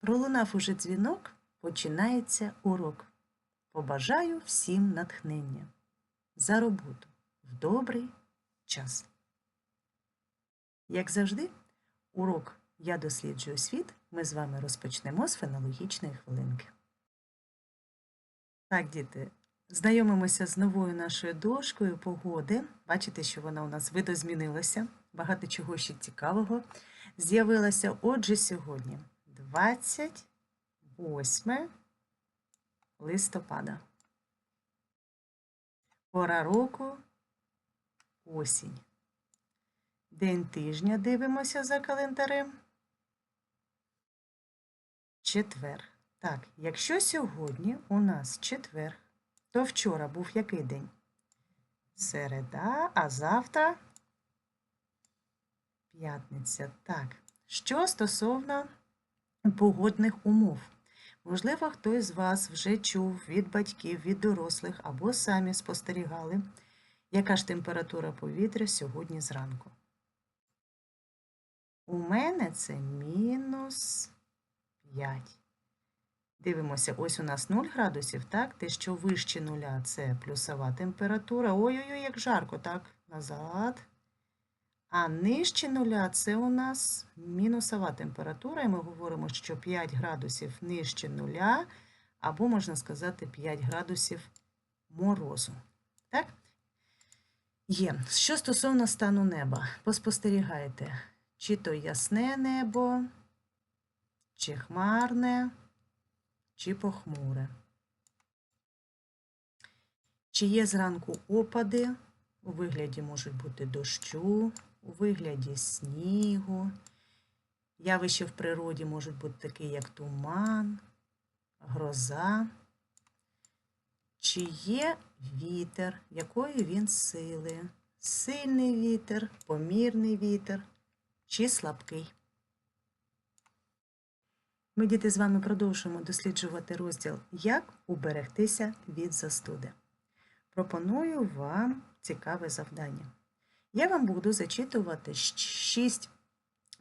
Пролунав уже дзвінок, починається урок. Побажаю всім натхнення за роботу в добрий час. Як завжди, урок Я досліджую світ ми з вами розпочнемо з фенологічної хвилинки. Так, діти, знайомимося з новою нашою дошкою погоди. Бачите, що вона у нас видозмінилася. Багато чого ще цікавого з'явилося. Отже, сьогодні 28 листопада. Пора року осінь. День тижня дивимося за календарем. Четвер. Так, якщо сьогодні у нас четвер, то вчора був який день? Середа, а завтра п'ятниця. Так, що стосовно погодних умов. Можливо, хтось з вас вже чув від батьків, від дорослих або самі спостерігали, яка ж температура повітря сьогодні зранку. У мене це мінус 5. Дивимося, ось у нас 0 градусів, так? Те, що вище нуля, це плюсова температура. Ой-ой-ой, як жарко, так, назад. А нижче нуля це у нас мінусова температура, і ми говоримо, що 5 градусів нижче нуля, або, можна сказати, 5 градусів морозу. Так? Є. Що стосовно стану неба, поспостерігайте, чи то ясне небо, чи хмарне, чи похмуре. Чи є зранку опади, у вигляді можуть бути дощу, у вигляді снігу. Явища в природі можуть бути такі, як туман, гроза. Чи є вітер, якої він сили? Сильний вітер, помірний вітер чи слабкий? Ми, діти, з вами продовжуємо досліджувати розділ Як уберегтися від застуди. Пропоную вам цікаве завдання. Я вам буду зачитувати шість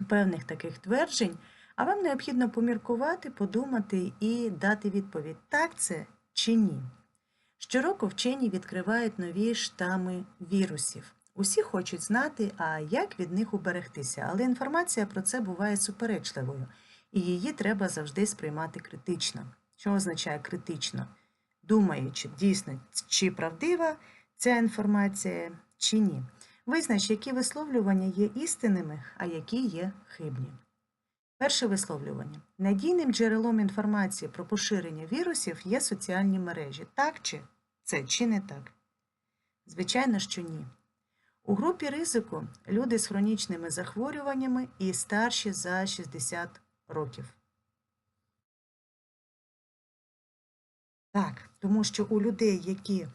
певних таких тверджень, а вам необхідно поміркувати, подумати і дати відповідь, так це чи ні. Щороку вчені відкривають нові штами вірусів. Усі хочуть знати, а як від них уберегтися, але інформація про це буває суперечливою, і її треба завжди сприймати критично. Що означає критично? Думаючи, дійсно, чи правдива ця інформація, чи ні. Визнач, які висловлювання є істинними, а які є хибні. Перше висловлювання. Надійним джерелом інформації про поширення вірусів є соціальні мережі. Так чи це чи не так? Звичайно, що ні. У групі ризику люди з хронічними захворюваннями і старші за 60 років. Так, тому що у людей, які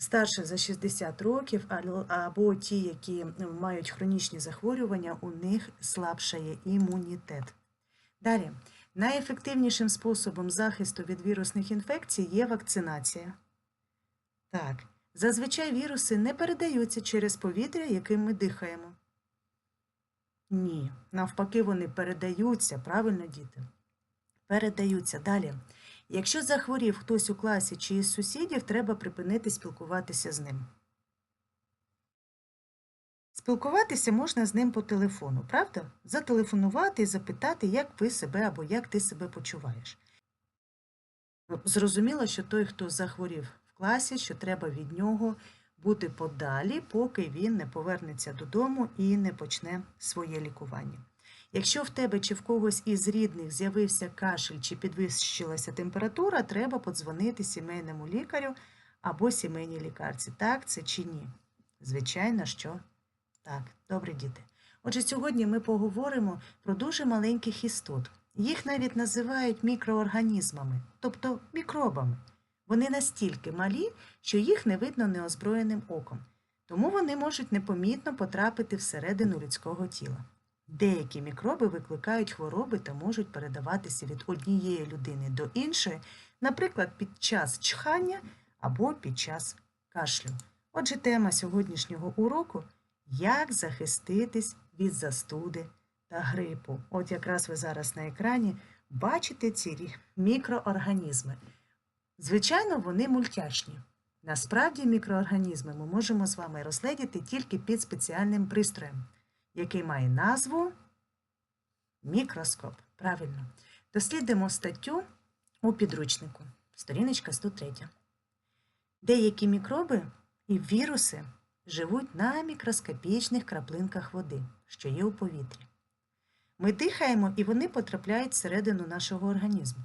старше за 60 років, або ті, які мають хронічні захворювання, у них слабшає імунітет. Далі, найефективнішим способом захисту від вірусних інфекцій є вакцинація. Так, зазвичай віруси не передаються через повітря, яким ми дихаємо. Ні, навпаки, вони передаються, правильно, діти? Передаються. Далі. Якщо захворів хтось у класі чи із сусідів, треба припинити спілкуватися з ним. Спілкуватися можна з ним по телефону, правда? Зателефонувати і запитати, як ви себе або як ти себе почуваєш. Зрозуміло, що той, хто захворів в класі, що треба від нього бути подалі, поки він не повернеться додому і не почне своє лікування. Якщо в тебе чи в когось із рідних з'явився кашель чи підвищилася температура, треба подзвонити сімейному лікарю або сімейній лікарці. Так це чи ні? Звичайно, що так. Добре, діти. Отже, сьогодні ми поговоримо про дуже маленьких істот. Їх навіть називають мікроорганізмами, тобто мікробами. Вони настільки малі, що їх не видно неозброєним оком, тому вони можуть непомітно потрапити всередину людського тіла. Деякі мікроби викликають хвороби та можуть передаватися від однієї людини до іншої, наприклад, під час чхання або під час кашлю. Отже, тема сьогоднішнього уроку як захиститись від застуди та грипу. От якраз ви зараз на екрані бачити ці мікроорганізми. Звичайно, вони мультяшні. Насправді мікроорганізми ми можемо з вами розглядіти тільки під спеціальним пристроєм, який має назву мікроскоп. Правильно. Дослідимо статтю у підручнику. Сторіночка 103. Деякі мікроби і віруси живуть на мікроскопічних краплинках води, що є у повітрі. Ми дихаємо і вони потрапляють всередину нашого організму.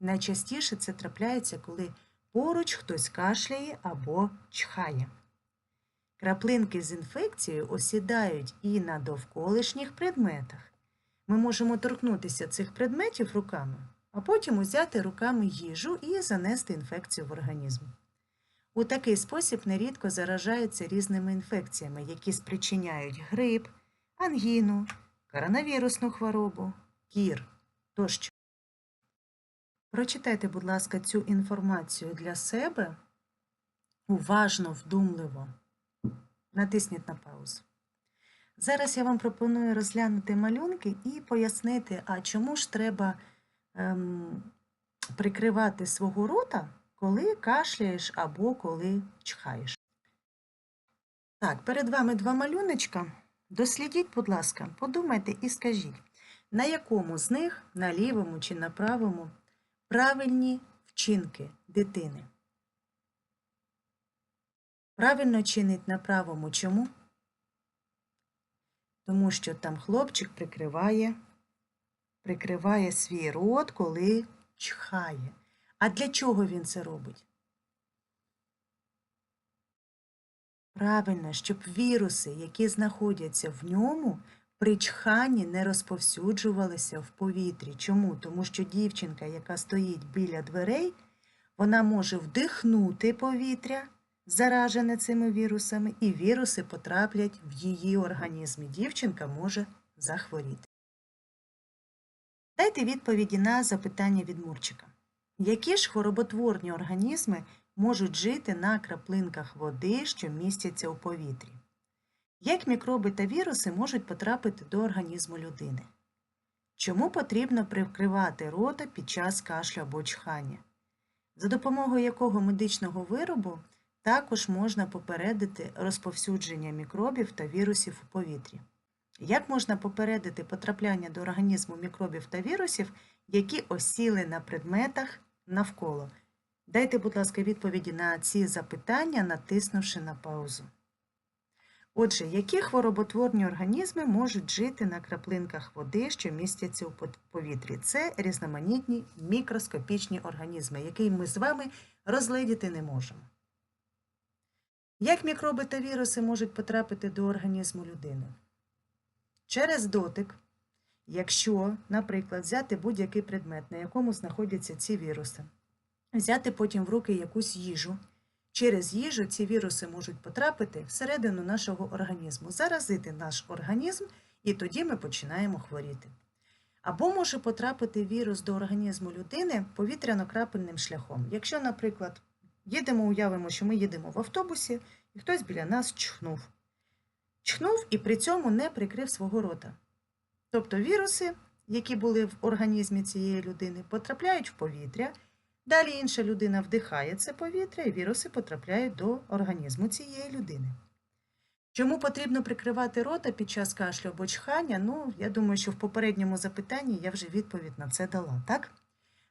Найчастіше це трапляється, коли поруч хтось кашляє або чхає. Краплинки з інфекцією осідають і на довколишніх предметах. Ми можемо торкнутися цих предметів руками, а потім узяти руками їжу і занести інфекцію в організм. У такий спосіб нерідко заражаються різними інфекціями, які спричиняють грип, ангіну, коронавірусну хворобу, кір тощо. Прочитайте, будь ласка, цю інформацію для себе уважно, вдумливо. Натисніть на паузу. Зараз я вам пропоную розглянути малюнки і пояснити, а чому ж треба ем, прикривати свого рота, коли кашляєш або коли чхаєш. Так, перед вами два малюночка. Дослідіть, будь ласка, подумайте і скажіть, на якому з них, на лівому чи на правому, правильні вчинки дитини. Правильно чинить на правому чому? Тому що там хлопчик прикриває, прикриває свій рот, коли чхає. А для чого він це робить? Правильно, щоб віруси, які знаходяться в ньому, при чханні не розповсюджувалися в повітрі. Чому? Тому що дівчинка, яка стоїть біля дверей, вона може вдихнути повітря, заражене цими вірусами, і віруси потраплять в її організм. Дівчинка може захворіти. Дайте відповіді на запитання від Мурчика. Які ж хвороботворні організми можуть жити на краплинках води, що містяться у повітрі? Як мікроби та віруси можуть потрапити до організму людини? Чому потрібно прикривати рота під час кашлю або чхання? За допомогою якого медичного виробу також можна попередити розповсюдження мікробів та вірусів у повітрі? Як можна попередити потрапляння до організму мікробів та вірусів, які осіли на предметах навколо? Дайте, будь ласка, відповіді на ці запитання, натиснувши на паузу. Отже, які хвороботворні організми можуть жити на краплинках води, що містяться у повітрі? Це різноманітні мікроскопічні організми, які ми з вами розгледіти не можемо. Як мікроби та віруси можуть потрапити до організму людини? Через дотик, якщо, наприклад, взяти будь-який предмет, на якому знаходяться ці віруси, взяти потім в руки якусь їжу. Через їжу ці віруси можуть потрапити всередину нашого організму, заразити наш організм, і тоді ми починаємо хворіти. Або може потрапити вірус до організму людини повітряно-крапельним шляхом. Якщо, наприклад, їдемо, уявимо, що ми їдемо в автобусі, і хтось біля нас чхнув. Чхнув і при цьому не прикрив свого рота. Тобто віруси, які були в організмі цієї людини, потрапляють в повітря. Далі інша людина вдихає це повітря, і віруси потрапляють до організму цієї людини. Чому потрібно прикривати рота під час кашлю або чхання? Ну, я думаю, що в попередньому запитанні я вже відповідь на це дала, так?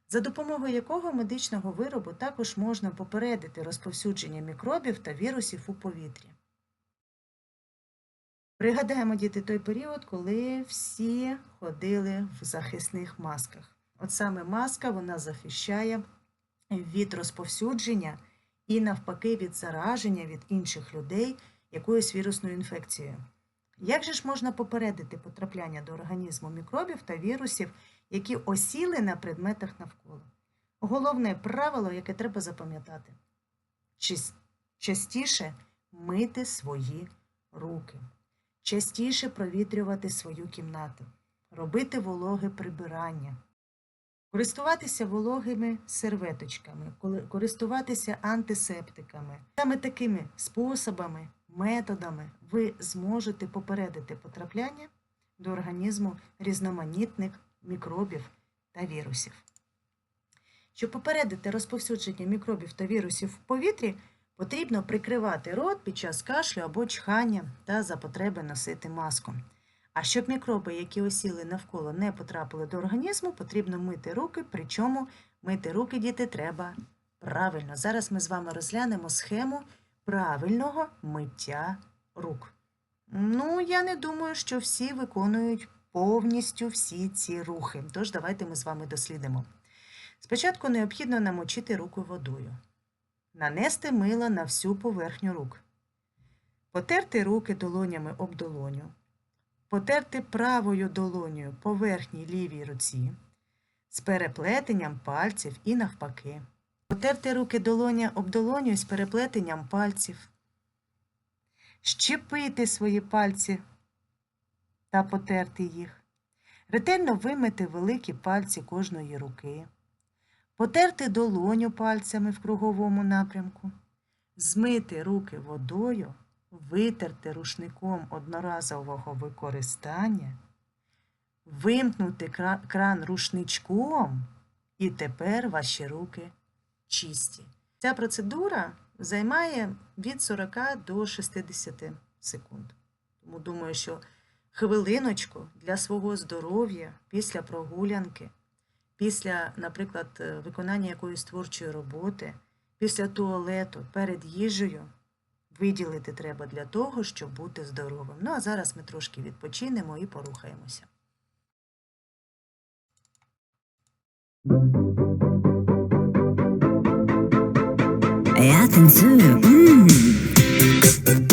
За допомогою якого медичного виробу також можна попередити розповсюдження мікробів та вірусів у повітрі. Пригадаємо, діти, той період, коли всі ходили в захисних масках. От саме маска вона захищає від розповсюдження і, навпаки, від зараження від інших людей якоюсь вірусною інфекцією. Як же ж можна попередити потрапляння до організму мікробів та вірусів, які осіли на предметах навколо? Головне правило, яке треба запам'ятати частіше мити свої руки, частіше провітрювати свою кімнату, робити вологе прибирання. Користуватися вологими серветочками, користуватися антисептиками. Саме такими способами, методами ви зможете попередити потрапляння до організму різноманітних мікробів та вірусів. Щоб попередити розповсюдження мікробів та вірусів в повітрі, потрібно прикривати рот під час кашлю або чхання та за потреби носити маску. А щоб мікроби, які осіли навколо, не потрапили до організму, потрібно мити руки, причому мити руки діти треба правильно. Зараз ми з вами розглянемо схему правильного миття рук. Ну, я не думаю, що всі виконують повністю всі ці рухи. Тож давайте ми з вами дослідимо. Спочатку необхідно намочити руку водою, нанести мило на всю поверхню рук, потерти руки долонями об долоню, потерти правою долонею по верхній лівій руці, з переплетенням пальців і навпаки, потерти руки долоня об долоню з переплетенням пальців, щепити свої пальці та потерти їх, ретельно вимити великі пальці кожної руки. Потерти долоню пальцями в круговому напрямку, змити руки водою, витерти рушником одноразового використання, вимкнути кран рушничком, і тепер ваші руки чисті. Ця процедура займає від 40 до 60 секунд. Тому думаю, що хвилиночку для свого здоров'я після прогулянки після, наприклад, е, виконання якоїсь творчої роботи, після туалету, перед їжею виділити треба для того, щоб бути здоровим. Ну а зараз ми трошки відпочинемо і порухаємося. Я танцюю. м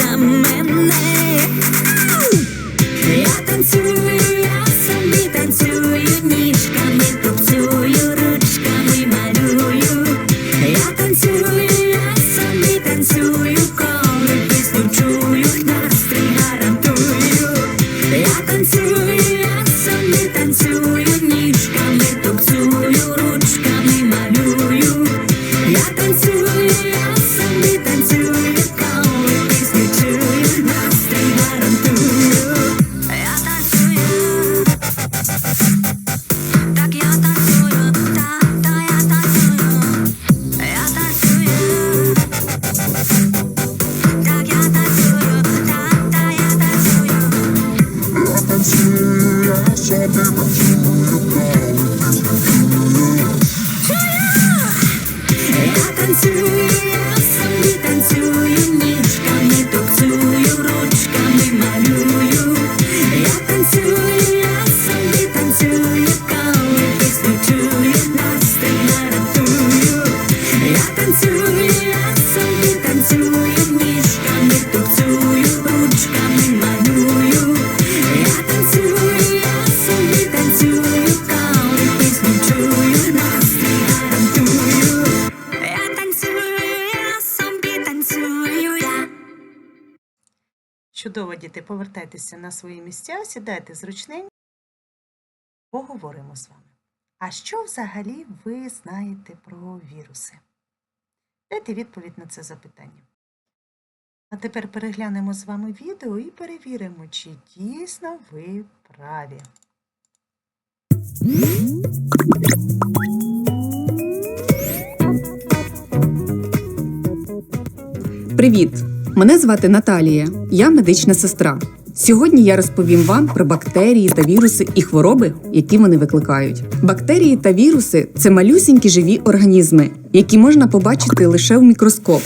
чекайте мене. Я танцюю, Чудово, діти, повертайтеся на свої місця, сідайте зручненько, поговоримо з вами. А що взагалі ви знаєте про віруси? Дайте відповідь на це запитання. А тепер переглянемо з вами відео і перевіримо, чи дійсно ви праві. Привіт! Мене звати Наталія. Я медична сестра. Сьогодні я розповім вам про бактерії та віруси і хвороби, які вони викликають. Бактерії та віруси це малюсінькі живі організми, які можна побачити лише в мікроскоп.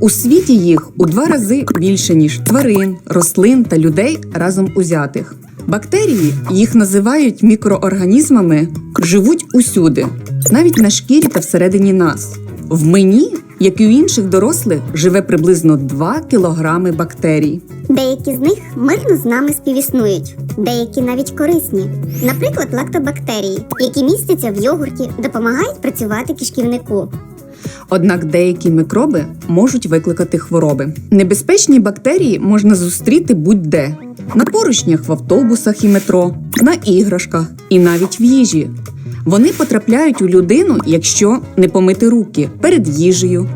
У світі їх у два рази більше ніж тварин, рослин та людей разом узятих. Бактерії їх називають мікроорганізмами, живуть усюди, навіть на шкірі та всередині нас. В мені, як і у інших дорослих, живе приблизно 2 кілограми бактерій. Деякі з них мирно з нами співіснують, деякі навіть корисні. Наприклад, лактобактерії, які містяться в йогурті, допомагають працювати кишківнику. Однак деякі мікроби можуть викликати хвороби. Небезпечні бактерії можна зустріти будь-де: на поручнях в автобусах і метро, на іграшках і навіть в їжі. Вони потрапляють у людину, якщо не помити руки перед їжею,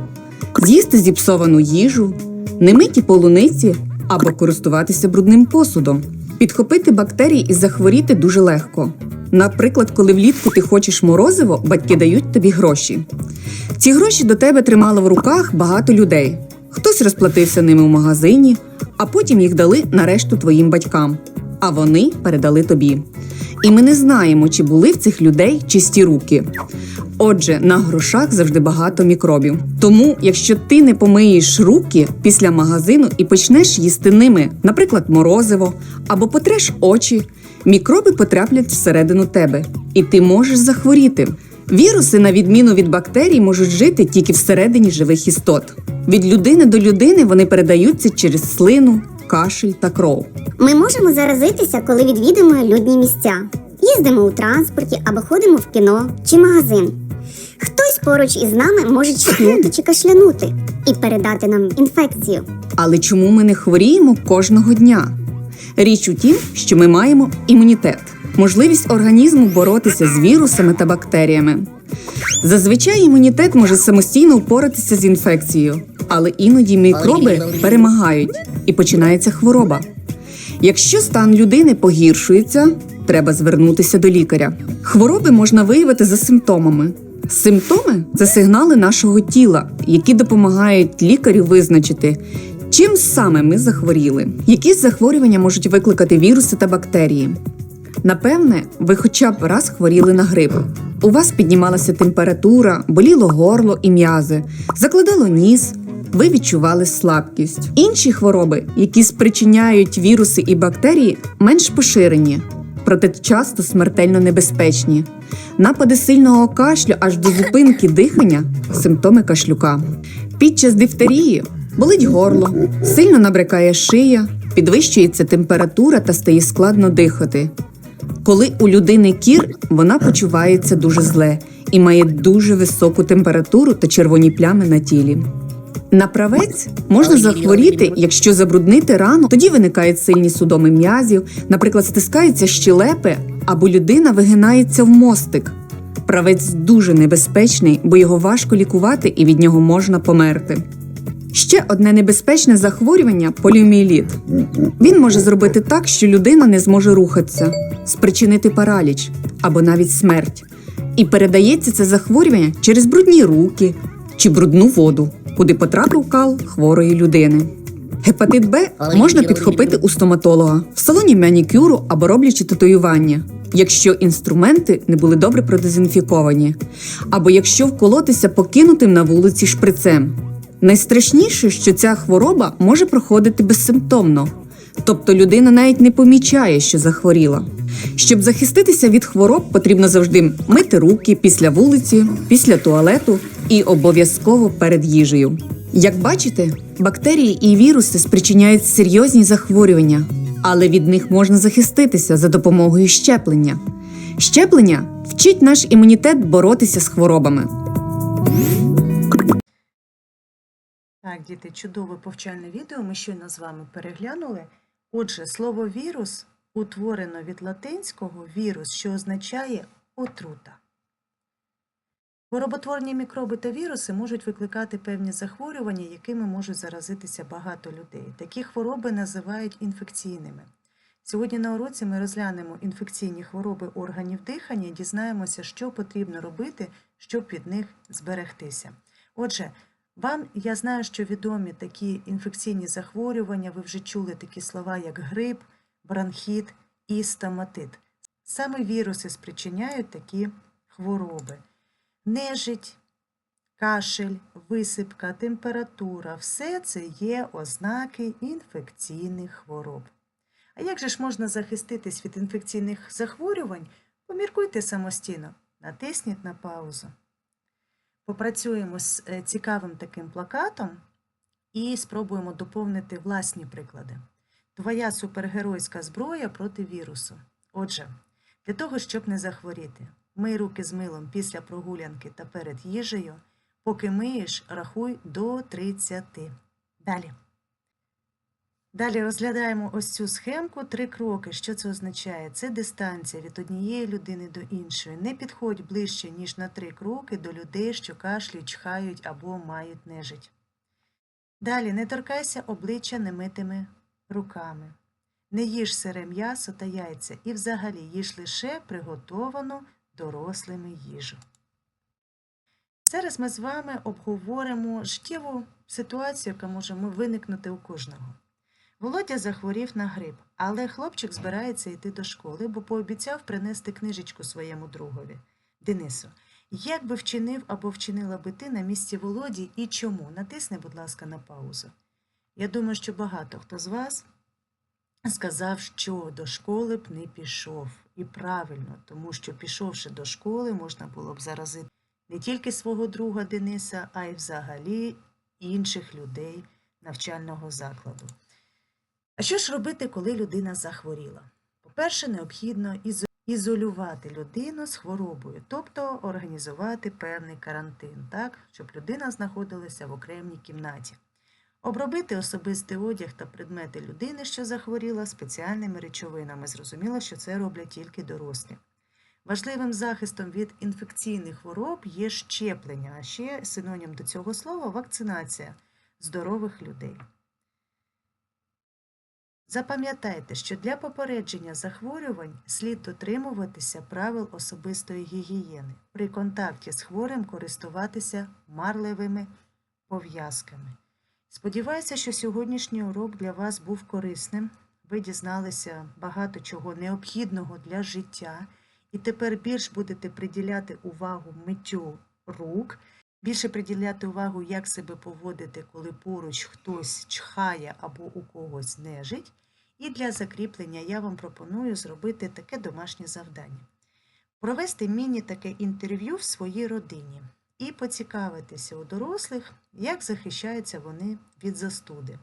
з'їсти зіпсовану їжу, не миті полуниці або користуватися брудним посудом. Підхопити бактерії і захворіти дуже легко. Наприклад, коли влітку ти хочеш морозиво, батьки дають тобі гроші. Ці гроші до тебе тримало в руках багато людей. Хтось розплатився ними в магазині, а потім їх дали на решту твоїм батькам, а вони передали тобі. І ми не знаємо, чи були в цих людей чисті руки. Отже, на грошах завжди багато мікробів. Тому, якщо ти не помиєш руки після магазину і почнеш їсти ними, наприклад, морозиво, або потреш очі, мікроби потраплять всередину тебе, і ти можеш захворіти. Віруси, на відміну від бактерій, можуть жити тільки всередині живих істот. Від людини до людини вони передаються через слину, кашель та кров. Ми можемо заразитися, коли відвідуємо людні місця, їздимо у транспорті або ходимо в кіно чи магазин. Хтось поруч із нами може чихнути чи кашлянути і передати нам інфекцію. Але чому ми не хворіємо кожного дня? Річ у тім, що ми маємо імунітет, можливість організму боротися з вірусами та бактеріями. Зазвичай імунітет може самостійно впоратися з інфекцією, але іноді мікроби перемагають і починається хвороба. Якщо стан людини погіршується, треба звернутися до лікаря. Хвороби можна виявити за симптомами. Симптоми це сигнали нашого тіла, які допомагають лікарю визначити, чим саме ми захворіли. Які захворювання можуть викликати віруси та бактерії? Напевне, ви хоча б раз хворіли на грип. У вас піднімалася температура, боліло горло і м'язи, закладало ніс, ви відчували слабкість. Інші хвороби, які спричиняють віруси і бактерії, менш поширені, проте часто смертельно небезпечні. Напади сильного кашлю аж до зупинки дихання симптоми кашлюка. Під час дифтерії болить горло, сильно набрякає шия, підвищується температура та стає складно дихати. Коли у людини кір, вона почувається дуже зле і має дуже високу температуру та червоні плями на тілі. На правець можна захворіти, якщо забруднити рану, тоді виникають сильні судоми м'язів, наприклад, стискаються щелепи або людина вигинається в мостик. Правець дуже небезпечний, бо його важко лікувати і від нього можна померти. Ще одне небезпечне захворювання поліомієліт. Він може зробити так, що людина не зможе рухатися, спричинити параліч або навіть смерть. І передається це захворювання через брудні руки чи брудну воду, куди потрапив кал хворої людини. Гепатит Б можна підхопити у стоматолога в салоні манікюру або роблячи татуювання, якщо інструменти не були добре продезінфіковані, або якщо вколотися покинутим на вулиці шприцем. Найстрашніше, що ця хвороба може проходити безсимптомно, тобто людина навіть не помічає, що захворіла. Щоб захиститися від хвороб, потрібно завжди мити руки після вулиці, після туалету і обов'язково перед їжею. Як бачите, бактерії і віруси спричиняють серйозні захворювання, але від них можна захиститися за допомогою щеплення. Щеплення вчить наш імунітет боротися з хворобами. Так, діти, чудове повчальне відео ми щойно з вами переглянули. Отже, слово вірус утворено від латинського вірус, що означає отрута. Хвороботворні мікроби та віруси можуть викликати певні захворювання, якими можуть заразитися багато людей. Такі хвороби називають інфекційними. Сьогодні на уроці ми розглянемо інфекційні хвороби органів дихання і дізнаємося, що потрібно робити, щоб від них зберегтися. Отже, вам я знаю, що відомі такі інфекційні захворювання, ви вже чули такі слова, як грип, бронхіт і стоматит. Саме віруси спричиняють такі хвороби. Нежить, кашель, висипка, температура все це є ознаки інфекційних хвороб. А як же ж можна захиститись від інфекційних захворювань? Поміркуйте самостійно, натисніть на паузу. Попрацюємо з е, цікавим таким плакатом і спробуємо доповнити власні приклади. Твоя супергеройська зброя проти вірусу. Отже, для того, щоб не захворіти, мий руки з милом після прогулянки та перед їжею. Поки миєш, рахуй до 30. Далі. Далі розглядаємо ось цю схемку. Три кроки. Що це означає? Це дистанція від однієї людини до іншої. Не підходь ближче, ніж на три кроки до людей, що кашлюють, чхають або мають нежить. Далі не торкайся обличчя немитими руками. Не їж сире м'ясо та яйця і взагалі їж лише приготовану дорослими їжу. Зараз ми з вами обговоримо життєву ситуацію, яка може виникнути у кожного. Володя захворів на грип, але хлопчик збирається йти до школи, бо пообіцяв принести книжечку своєму другові Денису. Як би вчинив або вчинила би ти на місці Володі і чому? Натисни, будь ласка, на паузу. Я думаю, що багато хто з вас сказав, що до школи б не пішов. І правильно, тому що пішовши до школи, можна було б заразити не тільки свого друга Дениса, а й взагалі інших людей навчального закладу. А що ж робити, коли людина захворіла? По-перше, необхідно ізолювати людину з хворобою, тобто організувати певний карантин, так, щоб людина знаходилася в окремій кімнаті. Обробити особистий одяг та предмети людини, що захворіла, спеціальними речовинами. Зрозуміло, що це роблять тільки дорослі. Важливим захистом від інфекційних хвороб є щеплення, а ще синонім до цього слова вакцинація здорових людей. Запам'ятайте, що для попередження захворювань слід дотримуватися правил особистої гігієни. При контакті з хворим користуватися марливими пов'язками. Сподіваюся, що сьогоднішній урок для вас був корисним. Ви дізналися багато чого необхідного для життя, і тепер більш будете приділяти увагу миттю рук, більше приділяти увагу, як себе поводити, коли поруч хтось чхає або у когось нежить. І для закріплення я вам пропоную зробити таке домашнє завдання. Провести міні таке інтерв'ю в своїй родині і поцікавитися у дорослих, як захищаються вони від застуди.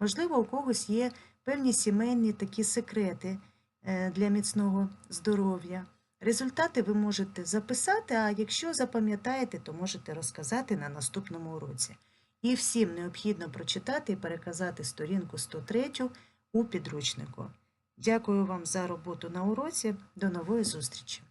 Можливо, у когось є певні сімейні такі секрети е, для міцного здоров'я. Результати ви можете записати, а якщо запам'ятаєте, то можете розказати на наступному уроці. І всім необхідно прочитати і переказати сторінку 103 у підручнику. Дякую вам за роботу на уроці. До нової зустрічі!